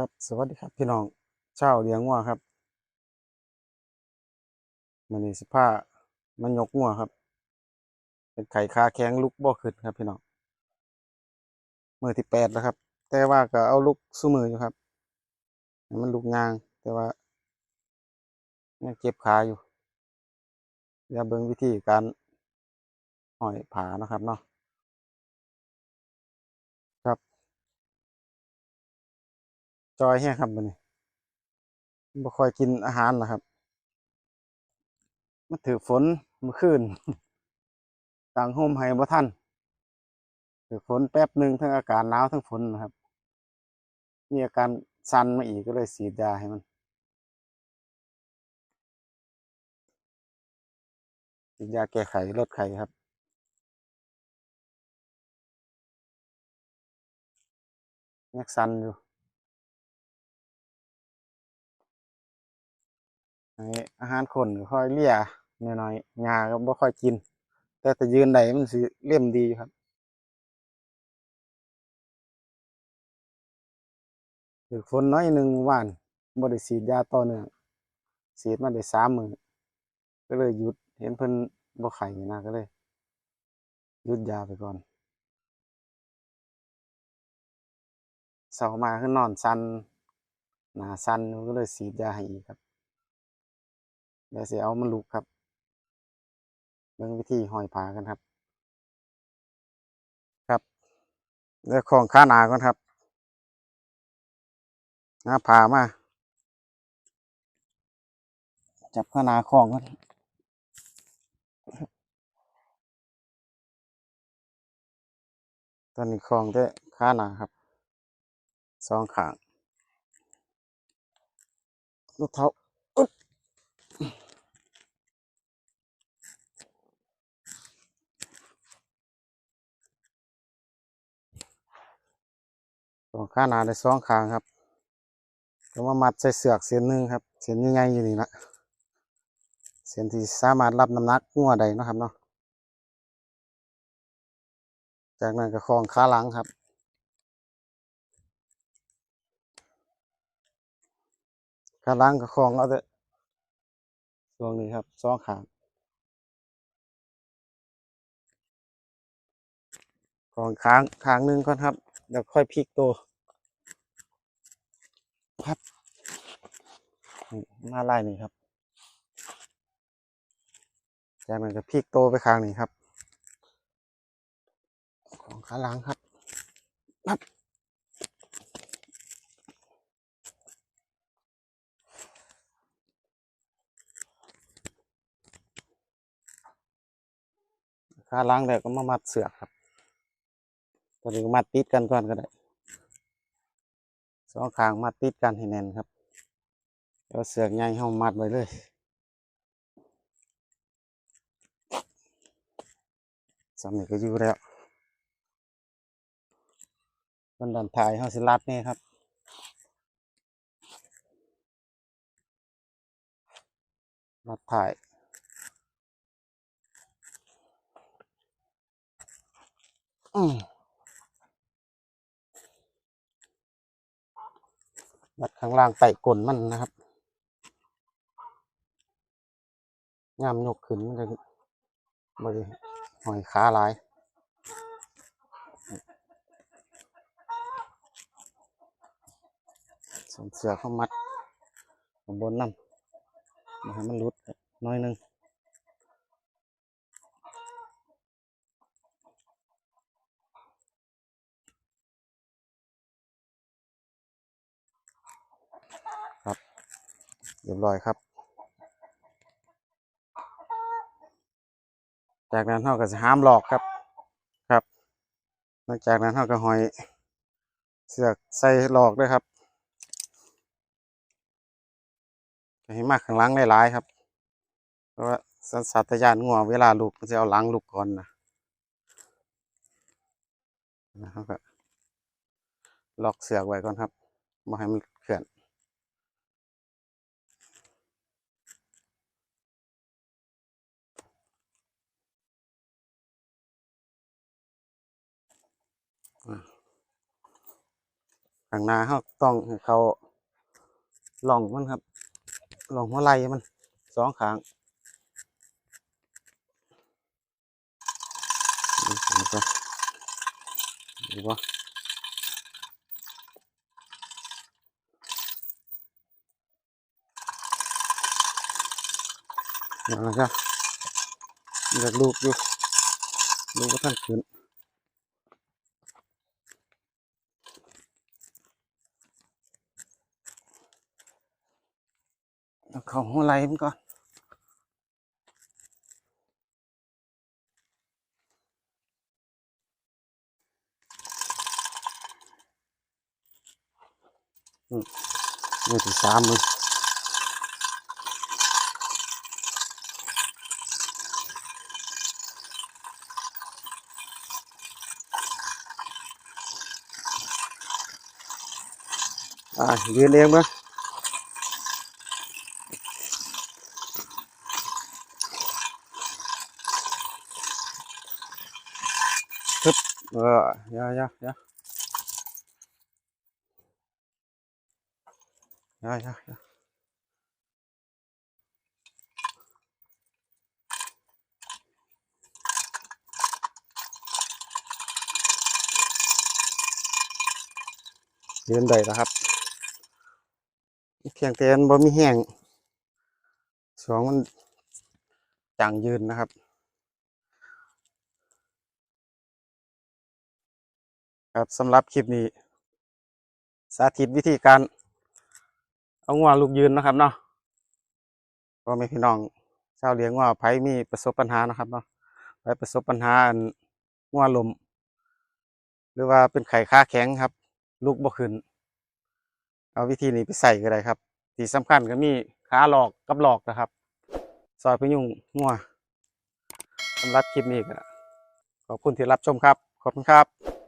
ครับ สวัสดีครับพี่น้องเช้าเลี้ยงงัวครับมันนี้สิผ้ามันยกงัวครับ เป็นไข่คาแข็งลุกบ่ขึ้นครับ พี่น้องมือที่แปดแล้วครับ แต่ว่าก็เอาลุกสู้มืออยู่ครับ มันลุกยางแต่ว่ายังเจ็บขาอยู่เดี๋ยวเบิ่งวิธีการหอยผานะครับเนาะครับ จอยแห้งครับมันนี้บ่ค่อยกินอาหารนะครับมันถือฝนเมื่อคืนต่างโฮมให้บ่ทันถือฝนแป๊บหนึ่งทั้งอากาศหนาวทั้งฝนนะครับ มีอาการสั่นมาอีกก็เลยฉีดยาให้มันฉีดยาแก้ไขลดไข้ครับยังสั่นอยู่ ให้อาหารคนค่อยเลี่ยหน่อยๆยาก็บ่ค่อยกิน แต่แต่ยืนได้มันสิเลี่ยมดีอยู่ครับถือฝนน้อยหนึ่งเมื่อวานบ่ได้ฉีดยาต่อเนื่องฉีดมาได้สามมือก็เลยหยุดเห็นเพิ่นบ่ไข้นะก็เลยหยุดยาไปก่อนเช้ามาคือนนอนสันหนาสันก็เลยฉีดยาให้อีกครับ เดี๋ยวสิเอามันลุกครับเบิ่งวิธีห้อยผากันครับ ครับเดี๋ยวของขาหนาก่อนครับหาผามา จับขาหนาของก่อนตอนนี้ของแต่ขาหนาครับสองขางลูกเท้า องขาหนาได้สองข้างครับก็มามัดใส่เสือกเส้นหนึ่งครับ เส้นใหญ่ๆอยู่นี่ละเส้นที่สามารถรับน้ำหนักงัวได้นะครับเนาะจากนั้นก็คล้องขาหลังครับขาหลังก็คล้องเอาแต่ช่วงนี้ครับสองขางคล้องค้างข้างหนึ่งก่อนครับเดี๋ยวค่อยพลิกตัว ครับนี่าไล่นี่ครับจากนั้นก็พลิกตัวไปข้างนี้ครับ ของขาหลังครับปั๊บขาหลังเดี๋ยวก็มามัดเสือกครับ ตอนนี้มัดติดกันก่อนก็ได้ สองข้างมัดติดกันให้แน่นครับแล้วเสือกใหญ่เฮามัดไว้เลยสำเร็จก็อยู่แล้วบันดันถ่ายเฮาสิรัดนี่ครับรัดถ่ายอืม รัดข้างล่างไต่กลนมันนะครับยามยกขึ้นมันจะบริหอยขาหลายสวมเสือเข้ามัดข้างบนน้ำมาให้มันหลุดน้อยนึงครับ เรียบร้อยครับ จากนั้นเราก็จะห้ามหลอกครับครับหลังจากนั้นเราก็หอยเสือกใส่หลอกด้วยครับจะให้มากข้างหลังได้หลายครับ เพราะว่าสัญชาตญาณงัวเวลาลูกมันจะเอาหลังลูกก่อนนะนะครับก็ล็อกเสือกไว้ก่อนครับไม่ให้มันเคลื่อน ข้างหน้าเขาต้องให้เขาล่องมันครับล่องหัวไหล่มันสองขางดูมันดูว่านั่นแหละครับอยากลูกอยู่ลูกก็ท่านขึ้น เอาเขาหัวไหล่มันก่ อนอืมมือที่สายายายายายาอย่ายืนได้แล้วครับเพียงแต่นบ่มีแห้งสองมันจังยืนนะครับ ครับสำหรับคลิปนี้ สาธิตวิธีการ เอางัวลูกยืนนะครับเนาะก็ไม่พี่น้องชาวเลี้ยงงัวไผมีประสบปัญหานะครับเนาะไผประสบปัญหางัวลม หรือว่าเป็นไข่ค้าแข็งครับ ลูกบ่ขึ้น เอาวิธีนี้ไปใส่ก็ได้ครับ ที่สำคัญก็มีขาหลอกกับหลอกนะครับซอยพยุงงัวสำหรับคลิปนี้ก็ขอบคุณที่รับชมครับ ขอบคุณครับ